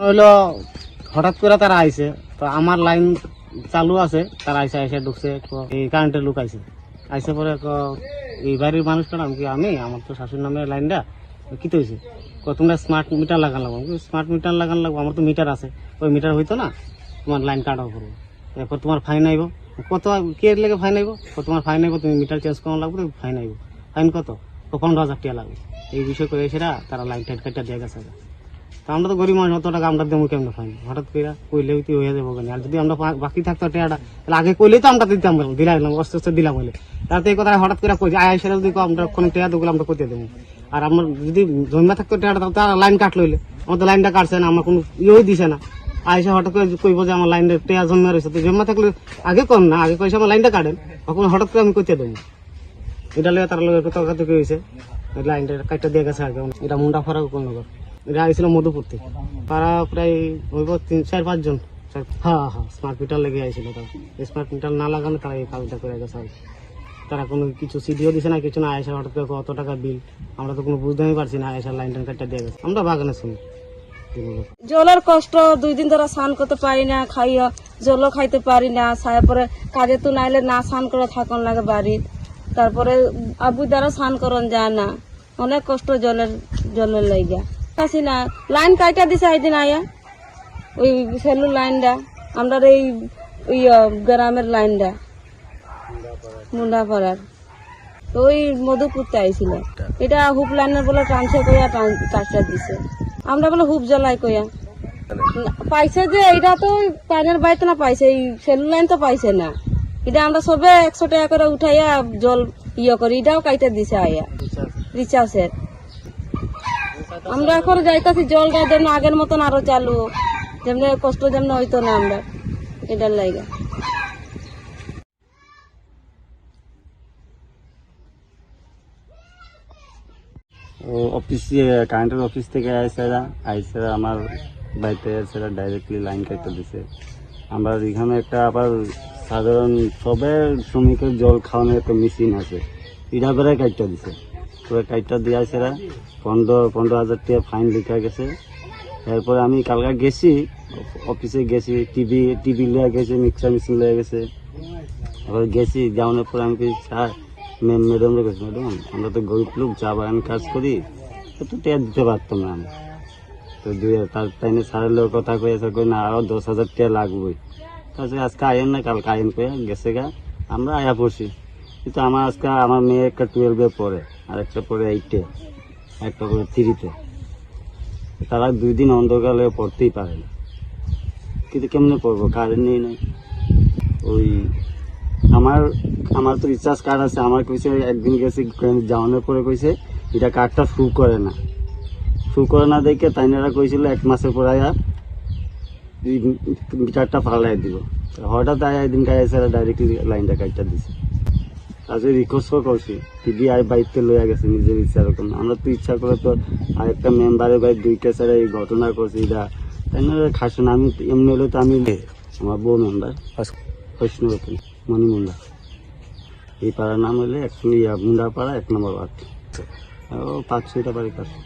হইল হঠাৎ করে তারা আইছে। তো আমার লাইন চালু আছে, তারা আইসে আইসে ঢুকছে এই কারেন্টের লোক আইছে। আইসে পরে এই বাড়ির মানুষ কারণ কি আমি? আমার তো শাশুড়ি নামের লাইনটা কি তো হয়েছে তোমরা স্মার্ট মিটার লাগান লাগবো। স্মার্ট মিটার লাগান লাগবো, আমার তো মিটার আছে। ওই মিটার হইতো না, তোমার লাইন কাটা করব এরপর তোমার ফাইন আইব। কত, কে লেগে ফাইন আইব? তোমার ফাইন আইব, তুমি মিটার চেঞ্জ করানো লাগবে ফাইন আইব। ফাইন কত? ক পনেরো হাজার টাকা লাগবে এই বিষয় করে সেরা তারা লাইন টাইট কাটা দিয়ে গেছে তা আমরা তো গরিব মানুষ, অত টাকা আমরা দেবো কেমন ফাইন হঠাৎ করে কইলেও তুই হয়ে যাব কেন? আর যদি আমরা বাকি থাকতো টাকাটা, তাহলে আগে কইলেই তো আমরা দিতাম বললাম দিলাম আস্তে আস্তে দিলাম বলে। তাতে এই কথা হঠাৎ করে কই আয় সেটা যদি আমরা কোনো টাকা দেবো আমরা কোথায় দেবো। আর আমার যদি জমা থাকতো টাকাটা, তাহলে লাইন কাট লইলে। আমার তো লাইনটা কাটছে না, আমার কোনো ইয়েই দিছে না। আয়সা হঠাৎ করে কইব যে আমার লাইনটা টেয়া জন্মে রয়েছে। তো জমা থাকলে আগে কম না, আগে কইছে আমার লাইনটা কাটেন। তখন হঠাৎ করে আমি কোথায় দেবো। এটা লেগে তার কথা কথা হয়েছে লাইনটা কাটটা দিয়ে গেছে আগে। এটা মুন্ডা ফারাক কোন নগর এটা আইছিল মধুপুর থেকে। পাড়া প্রায় হইব তিন চার পাঁচজন হ্যাঁ হ্যাঁ স্মার্ট মিটার লেগে আইছিল তার। স্মার্ট মিটার না লাগানো তারা এই কাজটা করে গেছে তারা কোনো কিছু সিডিও দিছে না, কিছু না। আয়সা হঠাৎ করে কত টাকা বিল আমরা তো কোনো বুঝতেই পারছি না আয়সা লাইন টাইন কাটটা দিয়ে গেছে। আমরা বাগানে শুনি। জলের কষ্ট দুই দিন ধরে স্নান করতে পারি না খাইয়া জলও খাইতে পারি না। তারপরে কাজে তো নাইলে না স্নান করে থাকুন লাগে বাড়ির তারপরে আবু দ্বারা স্নান করন যায় না। অনেক কষ্ট জলের জলের লাইগা। আসি না। লাইন কাইটা দিছে একদিন আয়া। ওই সেলু লাইনটা আমরা এই, ওই গ্রামের লাইনটা মুন্ডাপাড়ার। ওই মধুপুরতে আইছিল। এটা হুপ লাইনের বলে ট্রান্সফার কইয়া কাজটা দিছে। আমরা বলে হুপ জ্বলাই কইয়া। পাইছে যে এটা তো পাইনের বাড়িতে না পাইছে। এই সেলু লাইন তো পাইছে না। এটা আমরা সবে একশো টাকা করে উঠাইয়া জল ইয়ে করি এটাও কাইটা দিছে আয়া। রিচার্জের আমরা এখন যাইতাছি, জলটা যেন আগের মতন আরও চালু। যেমনি কষ্ট যেমন হইতো না আমরা, এটার লাইগা। ও অফিস কারেন্টের অফিস থেকে আইসারা আইসারা আমার বাড়িতে আইসারা ডাইরেক্টলি লাইন কেটে দিছে। আমরা এখানে একটা আবার সাধারণ সবে শ্রমিকের জল খাওয়ানোর একটা মেশিন আছে। এটা বেড়ে কাটটা দিছে। পুরো কাটটা দিয়ে আইসারা পনেরো পনেরো হাজার টাকা ফাইন লেখা গেছে। এরপরে আমি কালকে গেছি অফিসে গেছি টিভি টিভি লিয়ে গেছে মিক্সার মেশিন লিয়ে গেছে। এবার গেছি যাওয়ানোর পর আমি কই, স্যার ম্যাম ম্যাডাম রেখেছি ম্যাডাম আমরা তো গরিব লোক চা বাগান কাজ করি। একটু টেয়া দিতে পারতাম না আমি। তো দুই তার টাইমে স্যারের লোক কথা কয়ে স্যার কই না আরও দশ হাজার টাকা লাগবে তাহলে আজকে আয়েন না কালকে আয়েন কয়ে গেছে গা, আমরা আয়া পড়ছি। কিন্তু আমার আজকে, আমার মেয়ে একটা টুয়েলভে পড়ে, আর একটা পড়ে এইটে একটা করে থ্রিতে তারা দুই দিন অন্ধকালে পড়তেই পারে না। কিন্তু কেমনে পড়ব কারেন্ট নেই নাই ওই, আমার আমার তো রিচার্জ কার্ড আছে, আমার কইছে, একদিন গেছি, যাওয়ানোর পরে কইছে, এটা কার্ডটা শু করে না। শু করে না দেখে তাইনারা কইছিল এক মাসের পর আয়া মিটারটা ফালাই দিব। হঠাৎ আয়া একদিন গায়ে স্যার ডাইরেক্টলি লাইনটা কাটটা দিছে। তাতে রিকোয়েস্ট করছি টিভি আয় বাইতে লইয়া গেছে নিজের ইচ্ছা রকম আমরা তো ইচ্ছা করে তো আরেকটা মেম্বারের বাড়ি দুইটা স্যার এই ঘটনা করছি এটা তাই না খাসুন আমি এমনি হলে তো আমি আমার বউ মেম্বার বৈষ্ণবতী মণিমুন্ডা এই পাড়ার নাম হলে এক ইয়া মুন্ডা পাড়া এক নম্বর ওয়ার্ড ও পাঁচ ছয়টা বাড়ি কাছে